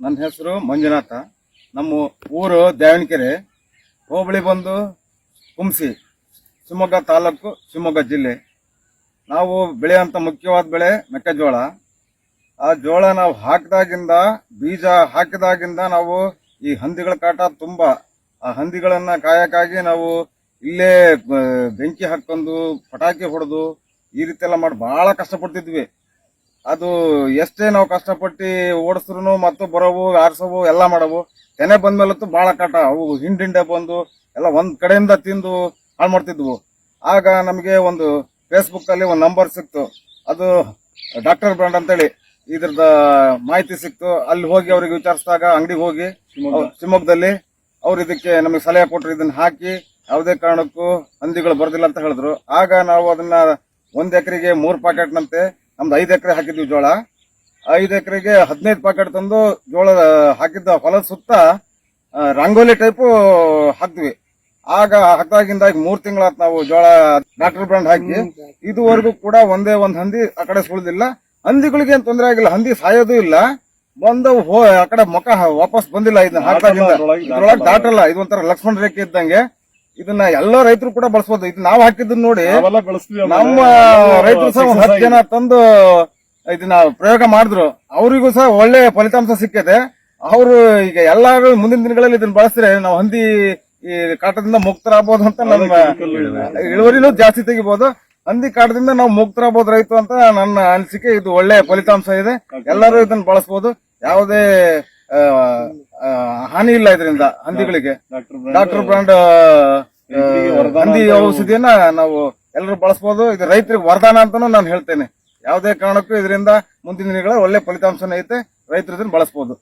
ನನ್ನ ಹೆಸರು ಮಂಜುನಾಥ. ನಮ್ಮ ಊರು ದಾವಣಗೆರೆ. ಹೋಬಳಿ ಬಂದು ಕುಂಸಿ, ಶಿವಮೊಗ್ಗ ತಾಲೂಕು, ಶಿವಮೊಗ್ಗ ಜಿಲ್ಲೆ. ನಾವು ಬೆಳೆಯುವಂಥ ಮುಖ್ಯವಾದ ಬೆಳೆ ಮೆಕ್ಕೆಜೋಳ. ಆ ಜೋಳ ನಾವು ಹಾಕಿದಾಗಿಂದ, ಬೀಜ ಹಾಕಿದಾಗಿಂದ ನಾವು ಈ ಹಂದಿಗಳ ಕಾಟ ತುಂಬ. ಆ ಹಂದಿಗಳನ್ನು ಕಾಯಕ್ಕಾಗಿ ನಾವು ಇಲ್ಲೇ ಬೆಂಕಿ ಹಾಕೊಂಡು ಪಟಾಕಿ ಹೊಡೆದು ಈ ರೀತಿಯೆಲ್ಲ ಮಾಡಿ ಭಾಳ ಕಷ್ಟಪಡ್ತಿದ್ವಿ. ಅದು ಎಷ್ಟೇ ನಾವು ಕಷ್ಟಪಟ್ಟು ಓಡಿಸ್ರು ಮತ್ತು ಬರೋವು ಆರಿಸೋವು ಎಲ್ಲ ಮಾಡೋವು ತೆನೆ ಬಂದ್ಮೇಲಂತೂ ಭಾಳ ಕಾಟ. ಅವು ಹಿಂಡಿಂಡೆ ಬಂದು ಎಲ್ಲ ಒಂದು ಕಡೆಯಿಂದ ತಿಂದು ಹಾಳು ಮಾಡ್ತಿದ್ವು. ಆಗ ನಮಗೆ ಒಂದು ಫೇಸ್ಬುಕ್ ಅಲ್ಲಿ ಒಂದು ನಂಬರ್ ಸಿಕ್ತು. ಅದು ಡಾಕ್ಟರ್ ಬ್ರ್ಯಾಂಡ್ ಅಂತೇಳಿ. ಇದ್ರದ ಮಾಹಿತಿ ಸಿಕ್ತು. ಅಲ್ಲಿ ಹೋಗಿ ಅವ್ರಿಗೆ ವಿಚಾರಿಸಿದಾಗ ಅಂಗಡಿಗೆ ಹೋಗಿ ಶಿವಮೊಗ್ಗದಲ್ಲಿ ಅವ್ರು ಇದಕ್ಕೆ ನಮಗೆ ಸಲಹೆ ಕೊಟ್ಟರು ಇದನ್ನ ಹಾಕಿ ಯಾವುದೇ ಕಾರಣಕ್ಕೂ ಹಂದಿಗಳು ಬರೋದಿಲ್ಲ ಅಂತ ಹೇಳಿದ್ರು. ಆಗ ನಾವು ಅದನ್ನ ಒಂದು ಎಕರೆಗೆ ಮೂರು ಪ್ಯಾಕೆಟ್ ನಂತೆ ನಮ್ದು ಐದು ಎಕರೆ ಹಾಕಿದ್ವಿ ಜೋಳ. ಐದು ಎಕರೆಗೆ ಹದಿನೈದು ಪ್ಯಾಕೆಟ್ ತಂದು ಜೋಳ ಹಾಕಿದ್ದ ಹೊಲದ ಸುತ್ತ ರಂಗೋಲಿ ಟೈಪು ಹಾಕ್ದ್ವಿ. ಆಗ ಹಾಕಿದಾಗಿಂದ ಈಗ ಮೂರ್ ತಿಂಗಳಾತ್ ನಾವು ಜೋಳ ಡಾಕ್ಟರ್ ಬ್ರ್ಯಾಂಡ್ ಹಾಕಿ ಇದುವರೆಗೂ ಕೂಡ ಒಂದೇ ಒಂದ್ ಹಂದಿ ಆ ಕಡೆ ಸುಳಿದಿಲ್ಲ. ಹಂದಿಗಳಿಗೆ ಏನ್ ತೊಂದರೆ ಆಗಿಲ್ಲ ಹಂದಿ ಸಾಯೋದು ಇಲ್ಲ. ಬಂದು ಹೋ ಆ ಕಡೆ ಮುಖ ವಾಪಸ್ ಬಂದಿಲ್ಲ ಇದನ್ನ ಹಾಕಿದಾಗಿಂದ. ದಾಟಲ್ಲ ಇದೊಂಥರ ಲಕ್ಷ್ಮಣ ರೇಖೆ ಇದ್ದಂಗೆ. ಇದನ್ನ ಎಲ್ಲ ರೈತರು ಕೂಡ ಬಳಸಬಹುದು ಇದು ನಾವು ಹಾಕಿದ್ದನ್ನ ನೋಡಿ ನಮ್ಮ ರೈತರು ಸಹ ಒಂದ್ ಹತ್ತು ಜನ ತಂದು ಇದನ್ನ ಪ್ರಯೋಗ ಮಾಡಿದ್ರು. ಅವರಿಗೂ ಸಹ ಒಳ್ಳೆ ಫಲಿತಾಂಶ ಸಿಕ್ಕಿದೆ. ಅವರು ಈಗ ಎಲ್ಲಾರು ಮುಂದಿನ ದಿನಗಳಲ್ಲಿ ಇದನ್ನ ಬಳಸಿದ್ರೆ ನಾವು ಹಂದಿ ಈ ಕಾಟದಿಂದ ಮುಕ್ತರಾಗಬಹುದು ಅಂತ ನಮ್ಮ ಇಳುವರಿನೂ ಜಾಸ್ತಿ ತೆಗಿಬಹುದು ಹಂದಿ ಕಾಟದಿಂದ ನಾವು ಮುಕ್ತರಾಗಬಹುದು ರೈತ ಅಂತ ನನ್ನ ಅನಿಸಿಕೆ. ಇದು ಒಳ್ಳೆ ಫಲಿತಾಂಶ ಇದೆ. ಎಲ್ಲರೂ ಇದನ್ನ ಬಳಸಬಹುದು ಯಾವುದೇ ಹಾನಿ ಇಲ್ಲ ಇದರಿಂದ ಹಂದಿಗಳಿಗೆ. ಡಾಕ್ಟರ್ ಬ್ರಾಂಡ್ ಹಂದಿ ಔಷಧಿಯನ್ನ ನಾವು ಎಲ್ಲರೂ ಬಳಸಬಹುದು ಇದು ರೈತರಿಗೆ ವರದಾನ ಅಂತಾನು ನಾನು ಹೇಳ್ತೇನೆ. ಯಾವುದೇ ಕಾರಣಕ್ಕೂ ಇದರಿಂದ ಮುಂದಿನ ದಿನಗಳ ಒಳ್ಳೆ ಫಲಿತಾಂಶನ ಐತೆ. ರೈತರು ಇದನ್ನ ಬಳಸಬಹುದು